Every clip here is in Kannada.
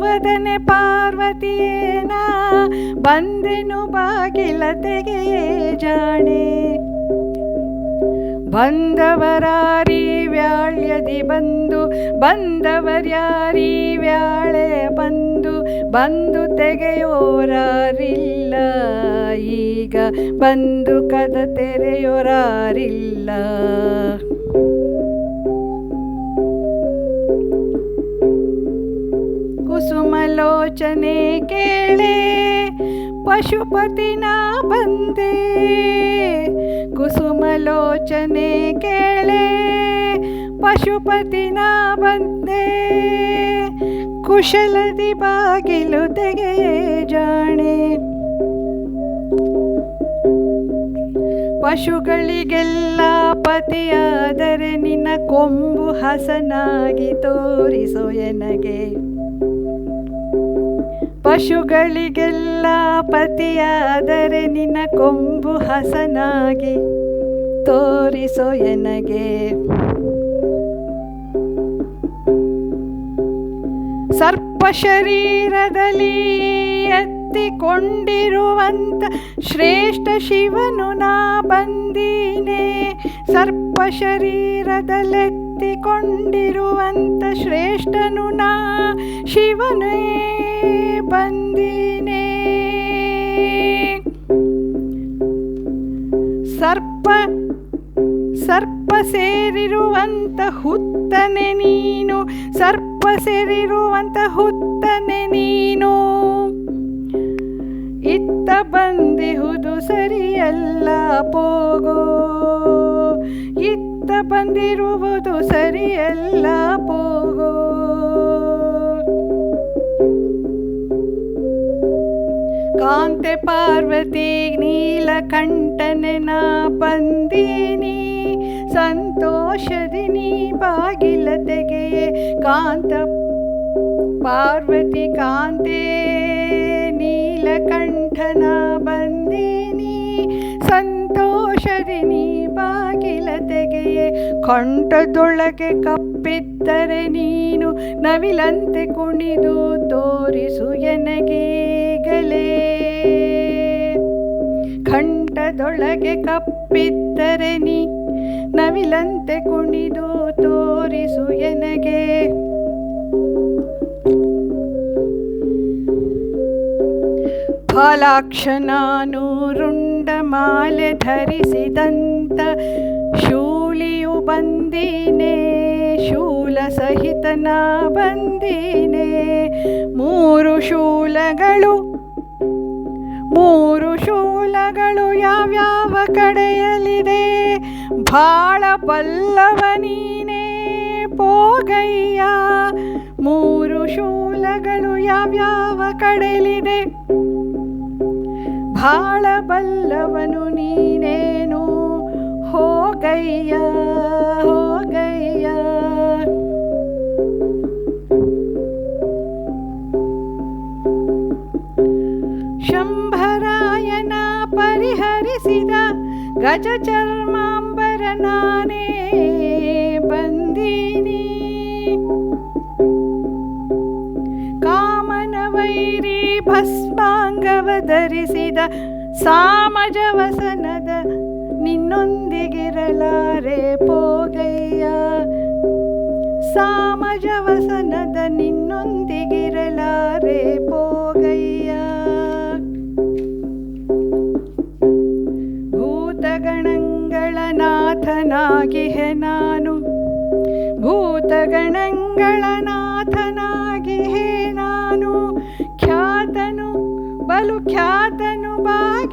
ವದನೆ ಬಂದೆನು ಬಾಗಿಲ ತೆಗೆಯೇ ಜಾಣೆ. ಬಂದವರಾರಿ ವ್ಯಾಳ್ಯದಿ ಬಂದು ಬಂದವರ್ಯಾರಿ ವ್ಯಾಳೆ ಬಂದು ಬಂದು ತೆಗೆಯೋರಾರಿಲ್ಲ. ಈಗ ಬಂದು ಕದ ತೆರೆಯೋರಾರಿಲ್ಲ. ಕುಸುಮಲೋಚನೆ ಕೇಳೆ ಪಶುಪತಿನ ಬಂದೆ. ಕುಸುಮಲೋಚನೆ ಕೇಳೆ, ಪಶುಪತಿನ ಬಂದೆ. ಕುಶಲದಿ ಬಾಗಿಲು ತೆಗೆಯೇ ಜಾಣೆ. ಪಶುಗಳಿಗೆಲ್ಲ ಪತಿಯಾದರೆ ನಿನ್ನ ಕೊಂಬು ಹಸನಾಗಿ ತೋರಿಸೋ ಎನಗೆ. ಪಶುಗಳಿಗೆಲ್ಲ ಪತಿಯಾದರೆ ನಿನ್ನ ಕೊಂಬು ಹಸನಾಗಿ ತೋರಿಸೋ ಎನಗೆ. ಸರ್ಪ ಶರೀರದಲ್ಲಿ ಎತ್ತಿಕೊಂಡಿರುವಂತ ಶ್ರೇಷ್ಠ ಶಿವನು ನಾ ಬಂದೀನೆ. ಸರ್ಪ ಶರೀರದಲ್ಲೆತ್ತಿಕೊಂಡಿರುವಂತ ಶ್ರೇಷ್ಠನು ನಾ ಶಿವನೇ. ಬಂದೀನೆ. ಸರ್ಪ ಸರ್ಪ ಸೇರಿರುವಂತ ಹುತ್ತನೆ ನೀನು. ಸರ್ಪ ಸೇರಿರುವಂತ ಹುತ್ತನೆ ನೀನು. ಇತ್ತ ಬಂದಿಹುದು ಸರಿಯಲ್ಲ ಪೋಗೋ. ಇತ್ತ ಬಂದಿರುವುದು ಸರಿಯಲ್ಲ ಕಾಂತೆ ಪಾರ್ವತಿ, ನೀಲಕಂಠನೆ ನಾ ಬಂದೀನಿ. ಸಂತೋಷದಿ ನೀ ಬಾಗಿಲ ತೆಗೆಯೇ, ಕಾಂತ ಪಾರ್ವತಿ ಕಾಂತೆ. ನೀಲಕಂಠನ ಬಂದೀನಿ. ಸಂತೋಷದಿ ನೀ ಬಾಗಿಲ ತೆಗೆಯೇ, ಕಂಠದೊಳಗೆ ಕಪ್ಪಿದ್ದರೆ ನೀನು ನವಿಲಂತೆ ಕುಣಿದು ತೋರಿಸು ಎನಗೀಗಲೇ ಕಂಠದೊಳಗೆ ಕಪ್ಪಿದ್ದರೆ ನೀ ನವಿಲಂತೆ ಕುಣಿದು ತೋರಿಸು ಎನಗೆ. ಫಲಾಕ್ಷನಾನು ರುಂಡಮಾಲೆ ಧರಿಸಿದಂತ ಶೂಲಿಯು ಬಂದಿನೆ, ಶೂಲ ಸಹಿತನ ಬಂದಿನೆ. ಮೂರು ಶೂಲಗಳು ಮೂರು ಶೂಲಗಳು ಯಾವ್ಯಾವ ಕಡೆಯಲ್ಲಿದೆ? ಭಾಳ ಬಲ್ಲವ ನೀನೇ, ಪೋಗಯ್ಯ. ಮೂರು ಶೂಲಗಳು ಯಾವ್ಯಾವ ಕಡೆಯಲ್ಲಿದೆ? ಬಾಳ ಬಲ್ಲವನು ನೀನೇನು, ಹೋಗಯ್ಯ ಗಜ ಚರ್ಮಾಂಬರ ನಾನೇ ಬಂದೀನಿ. ಕಾಮನ ವೈರಿ ಭಸ್ಮಾಂಗವ ಧರಿಸಿದ ಸಾಮಜವಸನದ ನಿನ್ನೊಂದಿಗಿರಲಾರೆ ಪೋಗಯ್ಯ. ಸಾಮಜ ವಸನದ ನಿನ್ನೊಂದಿಗಿರಲಾರೆ ಪೋಗಯ್ಯ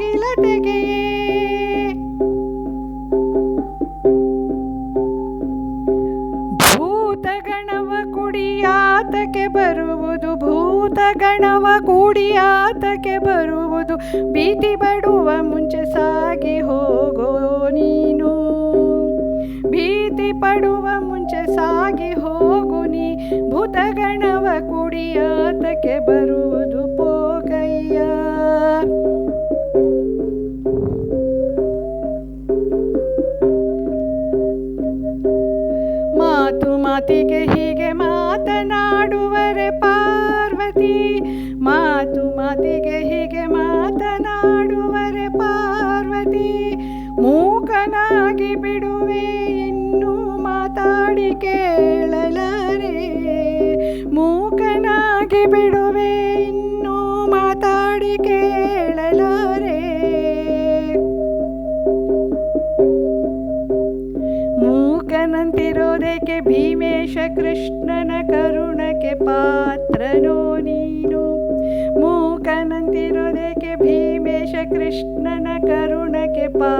ಬಾಗಿಲ ತೆಗೆಯೇ ಭೂತಗಣವ ಕುಡಿಯಾತಕ್ಕೆ ಬರುವುದು, ಭೂತಗಣವ ಕುಡಿಯಾತಕ್ಕೆ ಬರುವುದು, ಭೀತಿ ಬಡುವ ಮುಂಚೆ ಸಾಗಿ ಹೋಗೋ ನೀನು. ಭೀತಿ ಪಡುವ ಮುಂಚೆ ಸಾಗಿ ಹೋಗು ನೀ, ಭೂತಗಣವ ಕುಡಿಯಾತಕ್ಕೆ ಬರುವುದು ಮಾತಿಗೆ ಹೀಗೆ ಮಾತನಾಡುವರೆ ಪಾರ್ವತಿ ಮಾತು ಮೂಕನಂತಿರೋದಕ್ಕೆ ಭೀಮೇಶ ಕೃಷ್ಣನ ಕರುಣಕ್ಕೆ ಪಾತ್ರನೋ ನೀನು ಮೂಕನಂತಿರೋದಕ್ಕೆ ಭೀಮೇಶ ಕೃಷ್ಣನ ಕರುಣಕ್ಕೆ ಪಾ